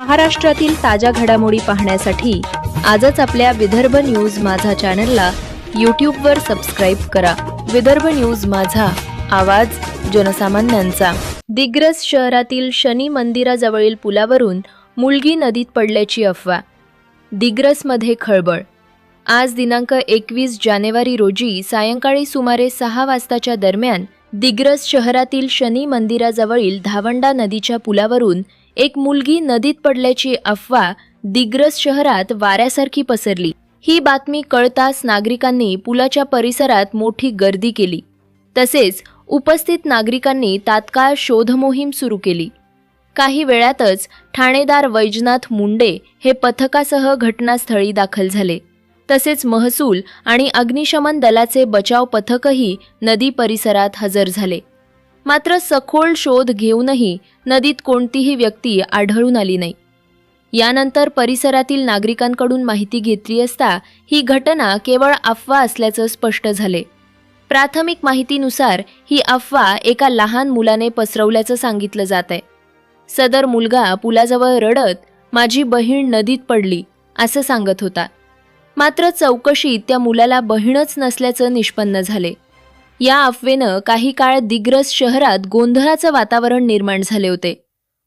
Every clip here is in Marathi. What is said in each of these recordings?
महाराष्ट्रातील ताज्या घडामोडी पाहण्यासाठी आजच आपल्या विदर्भ न्यूज माझा चॅनलला यूट्यूबवर सबस्क्राईब करा. विदर्भ न्यूज माझा आवाज जनसामान्यांचा. दिग्रस शहरातील शनी मंदिराजवळील पुलावरून मुलगी नदीत पडल्याची अफवा. दिग्रसमध्ये खळबळ. आज दिनांक एकवीस जानेवारी रोजी सायंकाळी सुमारे सहा वाजताच्या दरम्यान दिग्रस शहरातील शनी मंदिराजवळील धावंडा नदीच्या पुलावरून एक मुलगी नदीत पडल्याची अफवा दिग्रस शहरात वाऱ्यासारखी पसरली. ही बातमी कळताच नागरिकांनी पुलाच्या परिसरात मोठी गर्दी केली. तसेच उपस्थित नागरिकांनी तात्काळ शोधमोहीम सुरू केली. काही वेळातच ठाणेदार वैजनाथ मुंडे हे पथकासह घटनास्थळी दाखल झाले. तसेच महसूल आणि अग्निशमन दलाचे बचाव पथकही नदी परिसरात हजर झाले. मात्र सखोल शोध घेऊनही नदीत कोणतीही व्यक्ती आढळून आली नाही. यानंतर परिसरातील नागरिकांकडून माहिती घेतली असता ही घटना केवळ अफवा असल्याचं स्पष्ट झाले. प्राथमिक माहितीनुसार ही अफवा एका लहान मुलाने पसरवल्याचं सांगितलं जात आहे सदर मुलगा पुलाजवळ रडत माझी बहीण नदीत पडली असं सांगत होता. मात्र चौकशीत त्या मुलाला बहीणच नसल्याचं निष्पन्न झाले. या अफवेनं काही काळ दिग्रस शहरात गोंधळाचं वातावरण निर्माण झाले होते.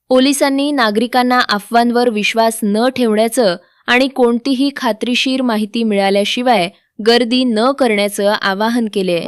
पोलिसांनी नागरिकांना अफवांवर विश्वास न ठेवण्याचं आणि कोणतीही खात्रीशीर माहिती मिळाल्याशिवाय गर्दी न करण्याचं आवाहन केले आहे.